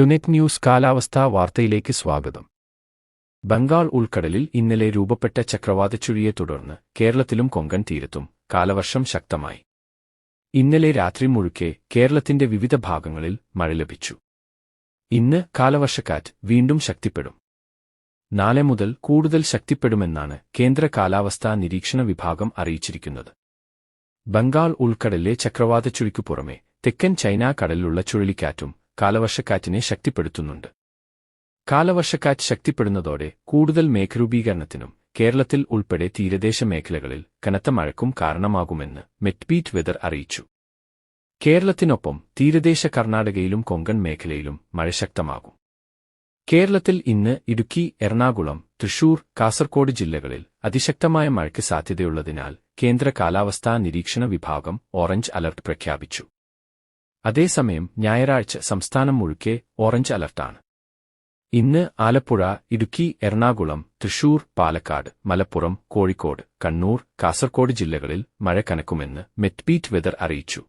ടുനെറ്റ് news കാലാവസ്ഥാ വാർത്തയിലേക്ക് സ്വാഗതം. ബംഗാൾ ഉൾക്കടലിൽ ഇന്നലെ രൂപപ്പെട്ട ചക്രവാതച്ചുഴിയെ തുടർന്ന് കേരളത്തിലും കൊങ്കൺ തീരത്തും കാലവർഷം ശക്തമായി. ഇന്നലെ രാത്രി മുഴുക്കെ കേരളത്തിന്റെ വിവിധ ഭാഗങ്ങളിൽ മഴ ലഭിച്ചു. ഇന്ന് കാലവർഷക്കാറ്റ് വീണ്ടും ശക്തിപ്പെടും. നാളെ മുതൽ കൂടുതൽ ശക്തിപ്പെടുമെന്നാണ് കേന്ദ്ര കാലാവസ്ഥാ നിരീക്ഷണ വിഭാഗം അറിയിച്ചിരിക്കുന്നത്. ബംഗാൾ ഉൾക്കടലിലെ ചക്രവാത ചുഴിക്കു പുറമെ തെക്കൻ ചൈന കടലിലുള്ള ചുഴലിക്കാറ്റും കാലവർഷക്കാറ്റിനെ ശക്തിപ്പെടുത്തുന്നുണ്ട്. കാലവർഷക്കാറ്റ് ശക്തിപ്പെടുന്നതോടെ കൂടുതൽ മേഘരൂപീകരണത്തിനും കേരളത്തിൽ ഉൾപ്പെടെ തീരദേശ മേഖലകളിൽ കനത്ത മഴക്കും കാരണമാകുമെന്ന് മെറ്റ്ബീറ്റ് വെതർ അറിയിച്ചു. കേരളത്തിനൊപ്പം തീരദേശ കർണാടകയിലും കൊങ്കൺ മേഖലയിലും മഴ ശക്തമാകും. കേരളത്തിൽ ഇന്ന് ഇടുക്കി എറണാകുളം തൃശൂർ കാസർകോട് ജില്ലകളിൽ അതിശക്തമായ മഴയ്ക്ക് സാധ്യതയുള്ളതിനാൽ കേന്ദ്ര കാലാവസ്ഥാ നിരീക്ഷണ വിഭാഗം ഓറഞ്ച് അലർട്ട് പ്രഖ്യാപിച്ചു. അതേസമയം ഞായറാഴ്ച സംസ്ഥാനം മുഴുക്കെ ഓറഞ്ച് അലർട്ടാണ്. ഇന്ന് ആലപ്പുഴ ഇടുക്കി എറണാകുളം തൃശൂർ പാലക്കാട് മലപ്പുറം കോഴിക്കോട് കണ്ണൂർ കാസർകോട് ജില്ലകളിൽ മഴ കനക്കുമെന്ന് മെറ്റ്ബീറ്റ് വെതർ അറിയിച്ചു.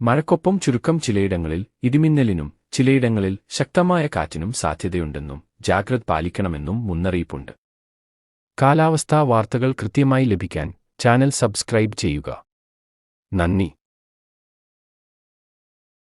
മഴക്കൊപ്പം ചുരുക്കം ചിലയിടങ്ങളിൽ ഇടിമിന്നലിനും ചിലയിടങ്ങളിൽ ശക്തമായ കാറ്റിനും സാധ്യതയുണ്ടെന്നും ജാഗ്രത പാലിക്കണമെന്നും മുന്നറിയിപ്പുണ്ട്. കാലാവസ്ഥാ വാർത്തകൾ കൃത്യമായി ലഭിക്കാൻ ചാനൽ സബ്സ്ക്രൈബ് ചെയ്യുക. നന്ദി.